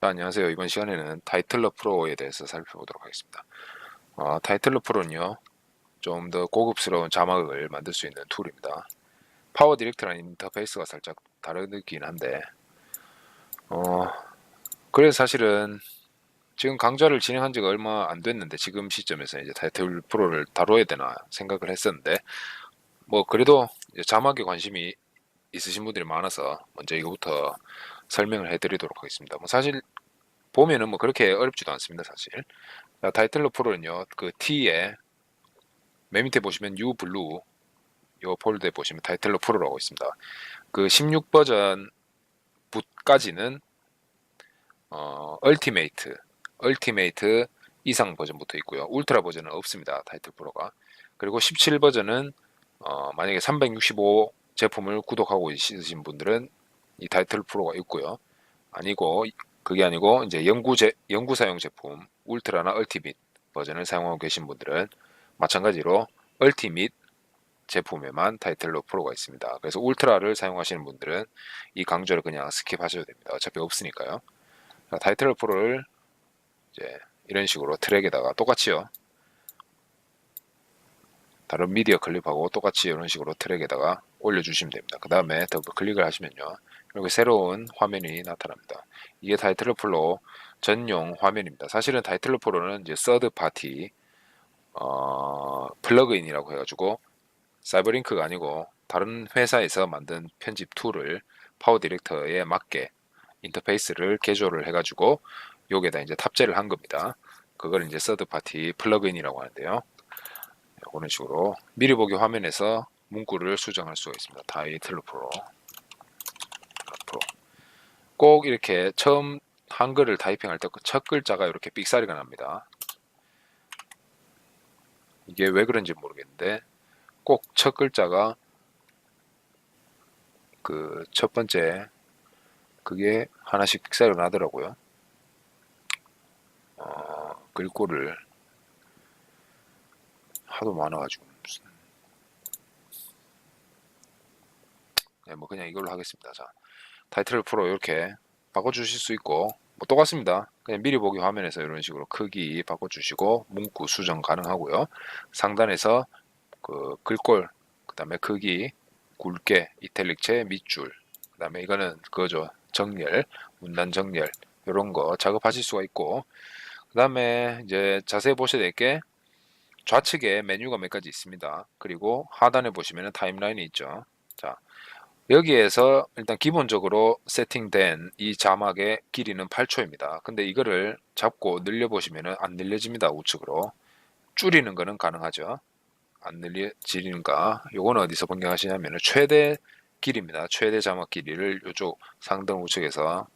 자, 안녕하세요. 이번 시간에는 타이틀러 프로에 대해서 살펴보도록 하겠습니다. 어, 타이틀러 프로는요, 좀 더 고급스러운 자막을 만들 수 있는 툴입니다. 파워 디렉터라는 인터페이스가 살짝 다르긴 한데, 어, 그래서 사실은 지금 강좌를 진행한 지가 얼마 안 됐는데, 지금 시점에서 이제 타이틀 프로를 다뤄야 되나 생각을 했었는데, 뭐, 그래도 자막에 관심이 있으신 분들이 많아서 먼저 이거부터 설명을 해드리도록 하겠습니다. 뭐 사실 보면은 뭐 그렇게 어렵지도 않습니다, 사실. 자, 타이틀러 프로는요, 그 T에 맨 밑에 보시면 U 블루 요 폴더에 보시면 타이틀러 프로라고 있습니다. 그 16 버전 붓까지는 어, 얼티메이트, 얼티메이트 이상 버전부터 있고요. 울트라 버전은 없습니다. 타이틀 프로가. 그리고 17 버전은 어, 만약에 365 제품을 구독하고 있으신 분들은 이 타이틀 프로가 있고요. 아니고 그게 아니고 이제 연구 제 연구 사용 제품 울트라나 얼티밋 버전을 사용하고 계신 분들은 마찬가지로 얼티밋 제품에만 타이틀러 프로가 있습니다. 그래서 울트라를 사용하시는 분들은 이 강좌를 그냥 스킵하셔도 됩니다. 어차피 없으니까요. 자, 타이틀러 프로를 이제 이런 식으로 트랙에다가 똑같이요. 다른 미디어 클립하고 똑같이 이런 식으로 트랙에다가 올려주시면 됩니다. 그 다음에 더블 클릭을 하시면요. 이렇게 새로운 화면이 나타납니다. 이게 타이틀러 프로 전용 화면입니다. 사실은 타이틀러 프로는 이제 서드 파티 어, 플러그인이라고 해가지고 사이버링크가 아니고 다른 회사에서 만든 편집 툴을 파워 디렉터에 맞게 인터페이스를 개조를 해가지고 여기에다 이제 탑재를 한 겁니다. 그걸 이제 서드 파티 플러그인이라고 하는데요. 이런 식으로 미리 보기 화면에서 문구를 수정할 수가 있습니다. 타이틀 프로. 프로. 꼭 이렇게 처음 한글을 타이핑할 때그첫 글자가 이렇게 삑사리가 납니다. 이게 왜 그런지 모르겠는데 꼭 첫 글자가 그 첫 번째 그게 하나씩 삑사리가 나더라고요. 어, 글꼴을 하도 많아가지고 네, 뭐 그냥 이걸로 하겠습니다. 자, 타이틀 프로 이렇게 바꿔주실 수 있고 뭐 똑같습니다. 그냥 미리 보기 화면에서 이런 식으로 크기 바꿔주시고 문구 수정 가능하고요. 상단에서 그 글꼴, 그 다음에 크기, 굵게, 이탈릭체, 밑줄, 그 다음에 이거는 그거죠. 정렬, 문단 정렬 이런 거 작업하실 수가 있고 그 다음에 이제 자세히 보셔야 될 게 좌측에 메뉴가 몇 가지 있습니다. 그리고 하단에 보시면 타임라인이 있죠. 자, 여기에서 일단 기본적으로 세팅된 이 자막의 길이는 8초입니다. 근데 이거를 잡고 늘려보시면 안 늘려집니다. 우측으로. 줄이는 거는 가능하죠. 안 늘려지니까 요거는 어디서 변경하시냐면 최대 길입니다. 최대 자막 길이를 이쪽 상등 우측에서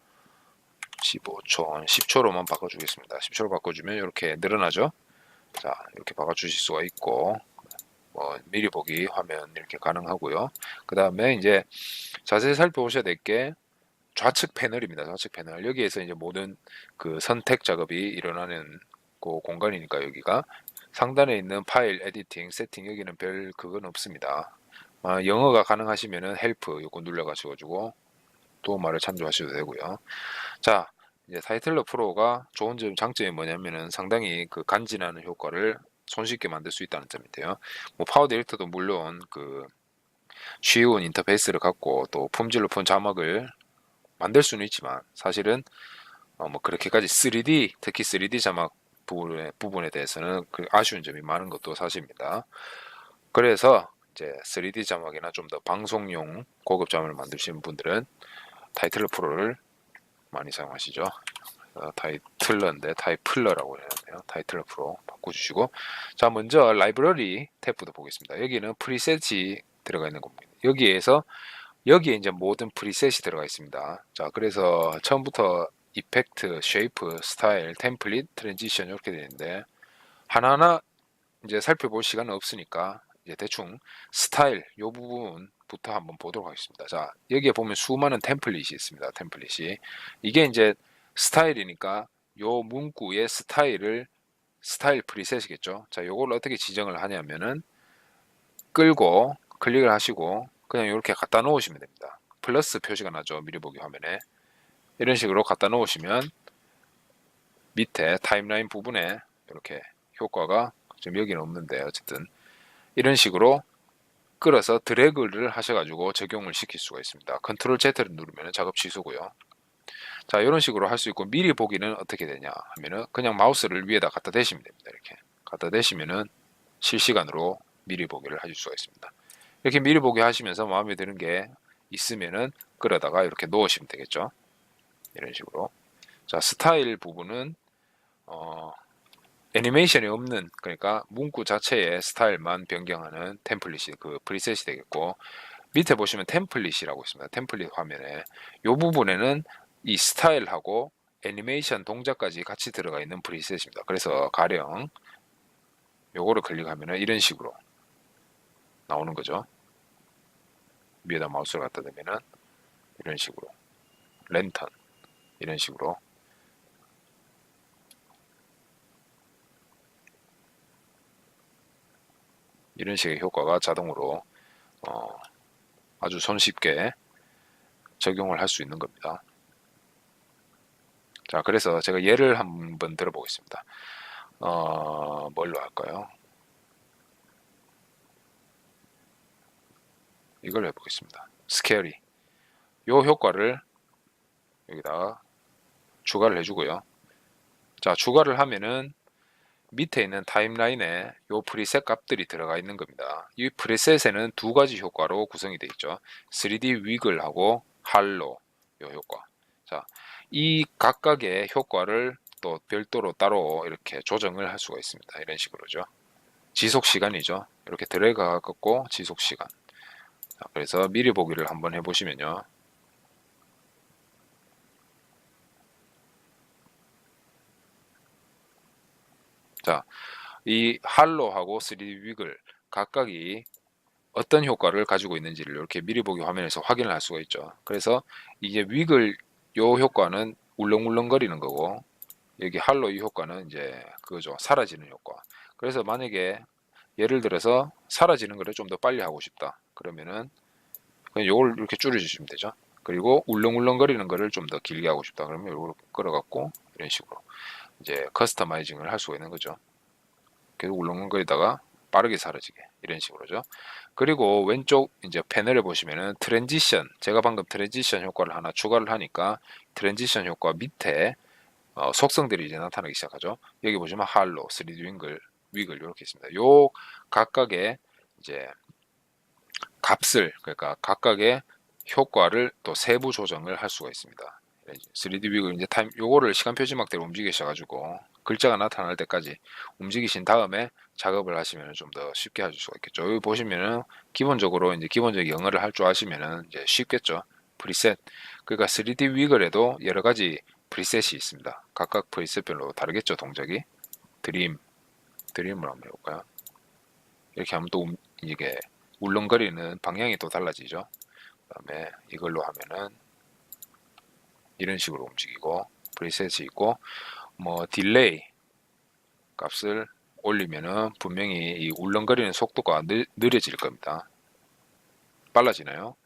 15초, 10초로만 바꿔주겠습니다. 10초로 바꿔주면 이렇게 늘어나죠. 자, 이렇게 바꿔주실 수가 있고 뭐 미리 보기 화면 이렇게 가능하고요. 그 다음에 이제 자세히 살펴보셔야 될 게 좌측 패널입니다. 좌측 패널 여기에서 이제 모든 그 선택 작업이 일어나는 그 공간이니까 여기가 상단에 있는 파일 에디팅 세팅 여기는 별 그건 없습니다. 아, 영어가 가능하시면은 헬프 요거 눌러가지고 도움말을 참조하셔도 되고요. 자 이제 타이틀러 프로가 좋은 점 장점이 뭐냐면은 상당히 그 간지나는 효과를 손쉽게 만들 수 있다는 점인데요. 뭐 파워 디렉터도 물론 그 쉬운 인터페이스를 갖고 또 품질 높은 자막을 만들 수는 있지만 사실은 어 뭐 그렇게까지 3D 특히 3D 자막 부분에, 부분에 대해서는 그 아쉬운 점이 많은 것도 사실입니다. 그래서 이제 3D 자막이나 좀 더 방송용 고급 자막을 만드시는 분들은 타이틀러 프로를 많이 사용하시죠. 어, 타이틀러인데 타이플러라고 해야되네요 타이틀러 프로 바꿔주시고 자 먼저 라이브러리 탭부터 보겠습니다. 여기는 프리셋이 들어가 있는 겁니다. 여기에서 여기에 이제 모든 프리셋이 들어가 있습니다. 자 그래서 처음부터 이펙트, 쉐이프, 스타일, 템플릿, 트랜지션 이렇게 되는데 하나하나 이제 살펴볼 시간은 없으니까 이제 대충 스타일 요 부분 부터 한번 보도록 하겠습니다. 자 여기에 보면 수많은 템플릿이 있습니다. 템플릿이 이게 이제 스타일이니까 요 문구의 스타일을 스타일 프리셋이겠죠. 자, 요걸 어떻게 지정을 하냐면은 끌고 클릭을 하시고 그냥 이렇게 갖다 놓으시면 됩니다. 플러스 표시가 나죠. 미리 보기 화면에. 이런 식으로 갖다 놓으시면 밑에 타임라인 부분에 이렇게 효과가 지금 여기는 없는데 어쨌든 이런 식으로 끌어서 드래그를 하셔가지고 적용을 시킬 수가 있습니다. 컨트롤 Z를 누르면 작업 취소고요. 자 이런 식으로 할 수 있고 미리 보기는 어떻게 되냐 하면은 그냥 마우스를 위에다 갖다 대시면 됩니다. 이렇게 갖다 대시면은 실시간으로 미리 보기를 하실 수가 있습니다. 이렇게 미리 보기 하시면서 마음에 드는 게 있으면은 끌어다가 이렇게 놓으시면 되겠죠. 이런 식으로. 자, 스타일 부분은 어, 애니메이션이 없는 그러니까 문구 자체의 스타일만 변경하는 템플릿이 그 프리셋이 되겠고 밑에 보시면 템플릿이라고 있습니다. 템플릿 화면에 이 부분에는 이 스타일하고 애니메이션 동작까지 같이 들어가 있는 프리셋입니다. 그래서 가령 요거를 클릭하면 이런 식으로 나오는 거죠. 위에다 마우스를 갖다 대면은 이런 식으로 랜턴 이런 식으로 이런 식의 효과가 자동으로 어, 아주 손쉽게 적용을 할 수 있는 겁니다. 자, 그래서 제가 예를 한번 들어보겠습니다. 어, 뭘로 할까요? 이걸 해보겠습니다. 스케어리. 요 효과를 여기다가 추가를 해주고요. 자, 추가를 하면은 밑에 있는 타임라인에 요 프리셋 값들이 들어가 있는 겁니다. 이 프리셋에는 두 가지 효과로 구성이 되어 있죠. 3D 위글하고 할로 요 효과. 자, 이 각각의 효과를 또 별도로 따로 이렇게 조정을 할 수가 있습니다. 이런 식으로죠. 지속 시간이죠. 이렇게 드래그가 걷고 지속 시간. 자, 그래서 미리 보기를 한번 해보시면요. 자, 이 할로하고 3D 위글 각각이 어떤 효과를 가지고 있는지를 이렇게 미리 보기 화면에서 확인을 할 수가 있죠. 그래서 이게 위글 요 효과는 울렁울렁거리는 거고 여기 할로 이 효과는 이제 그거죠. 사라지는 효과. 그래서 만약에 예를 들어서 사라지는 거를 좀 더 빨리 하고 싶다. 그러면은 그냥 요걸 이렇게 줄여주시면 되죠. 그리고 울렁울렁거리는 거를 좀 더 길게 하고 싶다. 그러면 요걸 끌어갖고 이런 식으로 이제 커스터마이징을 할 수가 있는 거죠. 계속 울렁울렁거리다가 빠르게 사라지게 이런 식으로죠. 그리고 왼쪽 이제 패널에 보시면은 트랜지션 제가 방금 트랜지션 효과를 하나 추가를 하니까 트랜지션 효과 밑에 어, 속성들이 이제 나타나기 시작하죠. 여기 보시면 할로, 3D 윙글, 위글 이렇게 있습니다. 요 각각의 이제 값을 그러니까 각각의 효과를 또 세부 조정을 할 수가 있습니다. 3D 위글 이제 타임 요거를 시간 표시막대로 움직이셔가지고 글자가 나타날 때까지 움직이신 다음에 작업을 하시면 좀 더 쉽게 하실 수가 있겠죠. 여기 보시면은 기본적으로 이제 기본적 영어를 할 줄 아시면은 이제 쉽겠죠. 프리셋. 그러니까 3D 위글에도 여러 가지 프리셋이 있습니다. 각각 프리셋별로 다르겠죠, 동작이. 드림. 드림을 한번 해 볼까요? 이렇게 하면 또 움- 이게 울렁거리는 방향이 또 달라지죠. 그 다음에 이걸로 하면은 이런 식으로 움직이고 프리셋이 있고 뭐 딜레이 값을 올리면은 분명히 이 울렁거리는 속도가 느, 느려질 겁니다. 빨라지나요?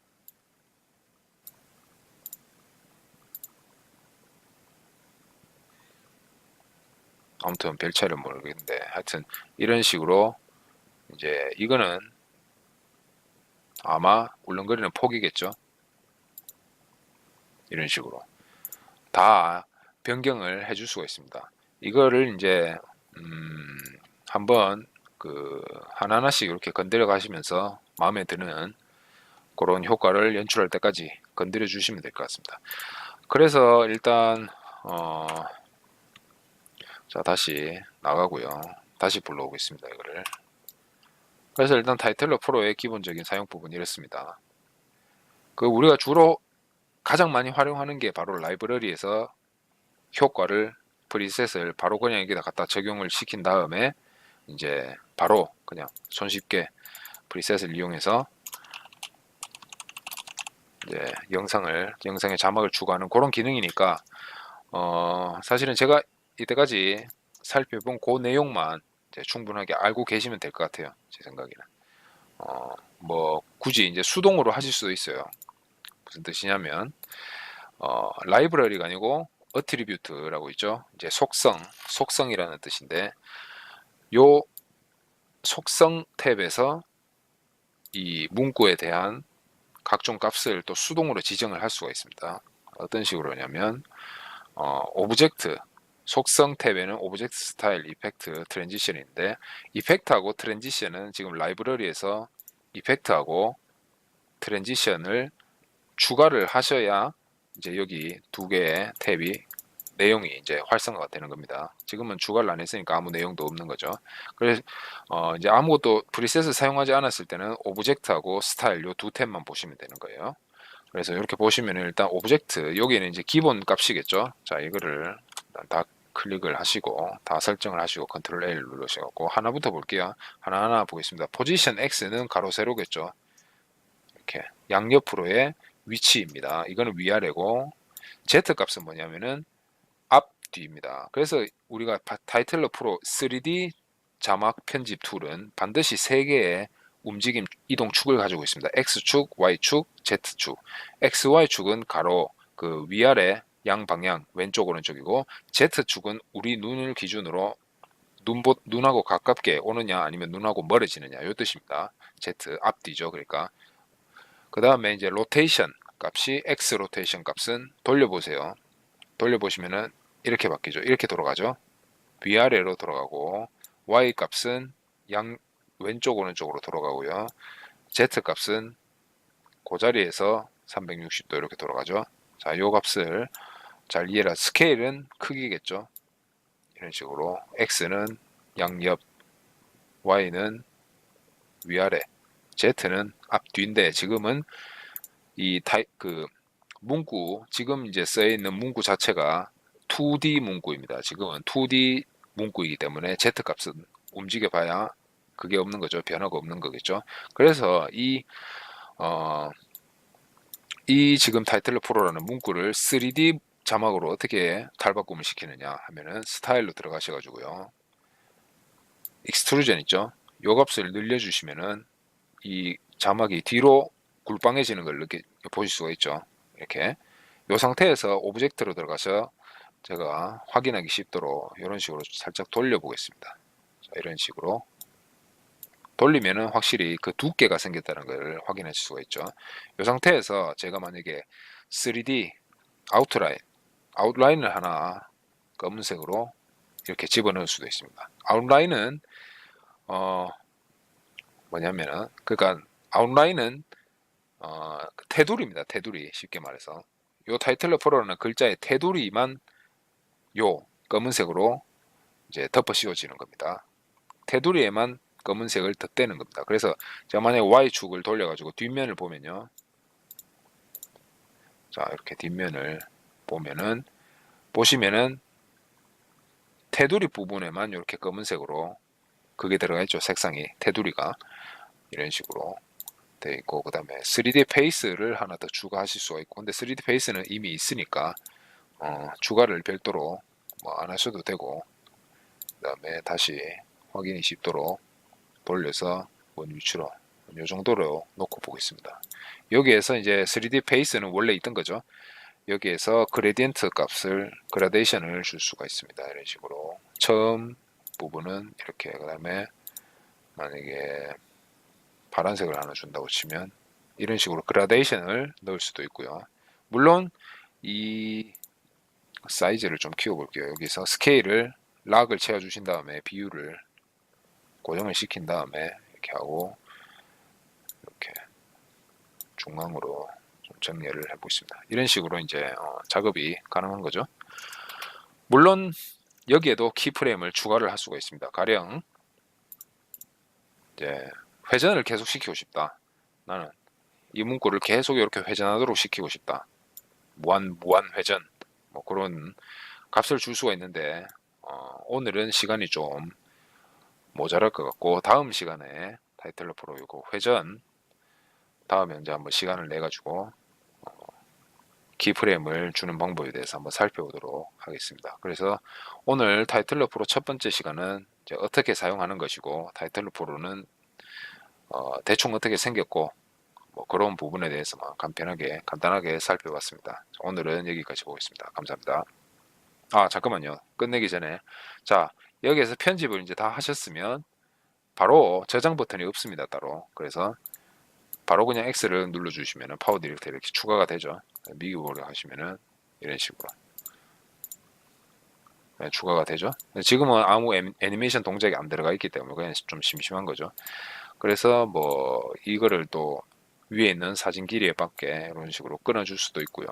아무튼 별 차이를 모르겠는데 하여튼 이런 식으로 이제 이거는 아마 울렁거리는 폭이겠죠. 이런 식으로 다 변경을 해줄 수가 있습니다. 이거를 이제 음, 한번 그 하나하나씩 이렇게 건드려 가시면서 마음에 드는 그런 효과를 연출할 때까지 건드려 주시면 될 것 같습니다. 그래서 일단 어, 자 다시 나가고요. 다시 불러오겠습니다. 이거를 그래서 일단 타이틀러 프로의 기본적인 사용 부분이 이렇습니다. 그 우리가 주로 가장 많이 활용하는 게 바로 라이브러리에서 효과를 프리셋을 바로 그냥 여기다 갖다 적용을 시킨 다음에 이제 바로 그냥 손쉽게 프리셋을 이용해서 이제 영상을 영상에 자막을 추가하는 그런 기능이니까 어 사실은 제가 이때까지 살펴본 그 내용만 충분하게 알고 계시면 될 것 같아요 제 생각에는. 어뭐 굳이 이제 수동으로 하실 수도 있어요 무슨 뜻이냐면 어 라이브러리가 아니고 attribute라고 있죠. 이제 속성, 속성이라는 뜻인데 요 속성 탭에서 이 문구에 대한 각종 값을 또 수동으로 지정을 할 수가 있습니다. 어떤 식으로냐면 어, 오브젝트 속성 탭에는 오브젝트 스타일, 이펙트, 트랜지션인데 이펙트하고 트랜지션은 지금 라이브러리에서 이펙트하고 트랜지션을 추가를 하셔야 이제 여기 두 개의 탭이 내용이 이제 활성화가 되는 겁니다. 지금은 추가를 안 했으니까 아무 내용도 없는 거죠. 그래서 어 이제 아무것도 프리셋을 사용하지 않았을 때는 오브젝트하고 스타일 요 두 탭만 보시면 되는 거예요. 그래서 이렇게 보시면 일단 오브젝트 여기는 이제 기본 값이겠죠. 자 이거를 다 클릭을 하시고 다 설정을 하시고 컨트롤 L 누르셔갖고 하나부터 볼게요. 하나하나 보겠습니다. 포지션 X는 가로 세로겠죠. 이렇게 양옆으로의 위치입니다. 이거는 위아래고 Z 값은 뭐냐면은 앞 뒤입니다. 그래서 우리가 바- 타이틀러 프로 3D 자막 편집 툴은 반드시 세 개의 움직임 이동 축을 가지고 있습니다. X축, Y축, Z축. X, Y축은 가로 그 위아래 양 방향 왼쪽 오른쪽이고 Z축은 우리 눈을 기준으로 눈보, 눈하고 가깝게 오느냐 아니면 눈하고 멀어지느냐 요 뜻입니다. Z 앞뒤죠. 그러니까 그 다음에 이제 로테이션 값이 X 로테이션 값은 돌려보세요. 돌려보시면은 이렇게 바뀌죠. 이렇게 돌아가죠. 위아래로 돌아가고 Y 값은 양 왼쪽 오른쪽으로 돌아가고요. Z 값은 그 자리에서 360도 이렇게 돌아가죠. 자, 요 값을 잘 이해라. 스케일은 크기겠죠. 이런 식으로 X는 양옆, Y는 위아래, Z는 앞뒤인데 지금은 이 타이 그 문구 지금 이제 써 있는 문구 자체가 2D 문구입니다. 지금은 2D 문구이기 때문에 Z 값은 움직여 봐야 그게 없는 거죠. 변화가 없는 거겠죠. 그래서 이 어, 이 지금 타이틀러 프로라는 문구를 3D 자막으로 어떻게 탈바꿈을 시키느냐 하면은 스타일로 들어가셔 가지고요. 익스트루전 있죠? 요 값을 늘려 주시면은 이 자막이 뒤로 굴빵해지는 걸 느끼 보실 수가 있죠. 이렇게 이 상태에서 오브젝트로 들어가서 제가 확인하기 쉽도록 이런 식으로 살짝 돌려보겠습니다. 자, 이런 식으로 돌리면은 확실히 그 두께가 생겼다는 걸 확인할 수가 있죠. 이 상태에서 제가 만약에 3D 아웃라인 아웃라인을 하나 검은색으로 이렇게 집어넣을 수도 있습니다. 아웃라인은 어 뭐냐면은 그러니까 아웃라인은 어, 그 테두리입니다. 테두리 쉽게 말해서 요 타이틀러 프로라는 글자의 테두리만 요 검은색으로 이제 덮어 씌워지는 겁니다. 테두리에만 검은색을 덧대는 겁니다. 그래서 제가 만약에 Y축을 돌려가지고 뒷면을 보면요. 자 이렇게 뒷면을 보면은 보시면은 테두리 부분에만 이렇게 검은색으로 그게 들어가 있죠. 색상이 테두리가 이런 식으로 돼 있고 그 다음에 3D 페이스를 하나 더 추가하실 수가 있고 근데 3D 페이스는 이미 있으니까 어, 추가를 별도로 뭐 안 하셔도 되고 그 다음에 다시 확인이 쉽도록 돌려서 원 위치로 이 정도로 놓고 보겠습니다. 여기에서 이제 3D 페이스는 원래 있던 거죠. 여기에서 그레디언트 값을 그라데이션을 줄 수가 있습니다. 이런 식으로. 처음 부분은 이렇게 그 다음에 만약에 파란색을 하나 준다고 치면 이런 식으로 그라데이션을 넣을 수도 있고요. 물론 이 사이즈를 좀 키워 볼게요. 여기서 스케일을 락을 채워 주신 다음에 비율을 고정을 시킨 다음에 이렇게 하고 이렇게 중앙으로 좀 정리를 해보겠습니다. 이런 식으로 이제 어, 작업이 가능한 거죠. 물론 여기에도 키프레임을 추가를 할 수가 있습니다. 가령 이제 회전을 계속 시키고 싶다. 나는 이 문구를 계속 이렇게 회전하도록 시키고 싶다. 무한 무한 회전 뭐 그런 값을 줄 수가 있는데 어, 오늘은 시간이 좀 모자랄 것 같고 다음 시간에 타이틀러 프로 이거 회전 다음에 이제 한번 시간을 내 가지고 어, 키프레임을 주는 방법에 대해서 한번 살펴보도록 하겠습니다. 그래서 오늘 타이틀러 프로 첫 번째 시간은 어떻게 사용하는 것이고 타이틀러 프로는 어, 대충 어떻게 생겼고 뭐 그런 부분에 대해서만 간편하게 간단하게 살펴봤습니다. 오늘은 여기까지 보겠습니다. 감사합니다. 아 잠깐만요. 끝내기 전에. 자 여기에서 편집을 이제 다 하셨으면 바로 저장 버튼이 없습니다 따로. 그래서 바로 그냥 X를 눌러 주시면은 파워 디렉터 이렇게 추가가 되죠. 미기보를 하시면은 이런 식으로. 네, 추가가 되죠. 지금은 아무 애- 애니메이션 동작이 안 들어가 있기 때문에 그냥 좀 심심한 거죠 그래서 뭐 이거를 또 위에 있는 사진 길이에 맞게 이런 식으로 끊어줄 수도 있고요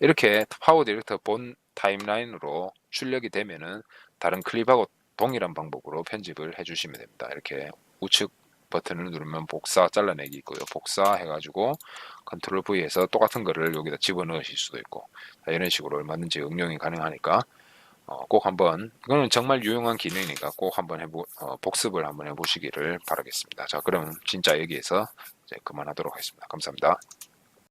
이렇게 파워 디렉터 본 타임라인으로 출력이 되면은 다른 클립하고 동일한 방법으로 편집을 해주시면 됩니다. 이렇게 우측 버튼을 누르면 복사 잘라내기 있고요. 복사 해가지고 컨트롤 V에서 똑같은 거를 여기다 집어넣으실 수도 있고 자, 이런 식으로 얼마든지 응용이 가능하니까 어, 꼭 한번 이거는 정말 유용한 기능이니까 꼭 한번 해보 어, 복습을 한번 해보시기를 바라겠습니다. 자 그럼 진짜 여기에서 이제 그만하도록 하겠습니다. 감사합니다.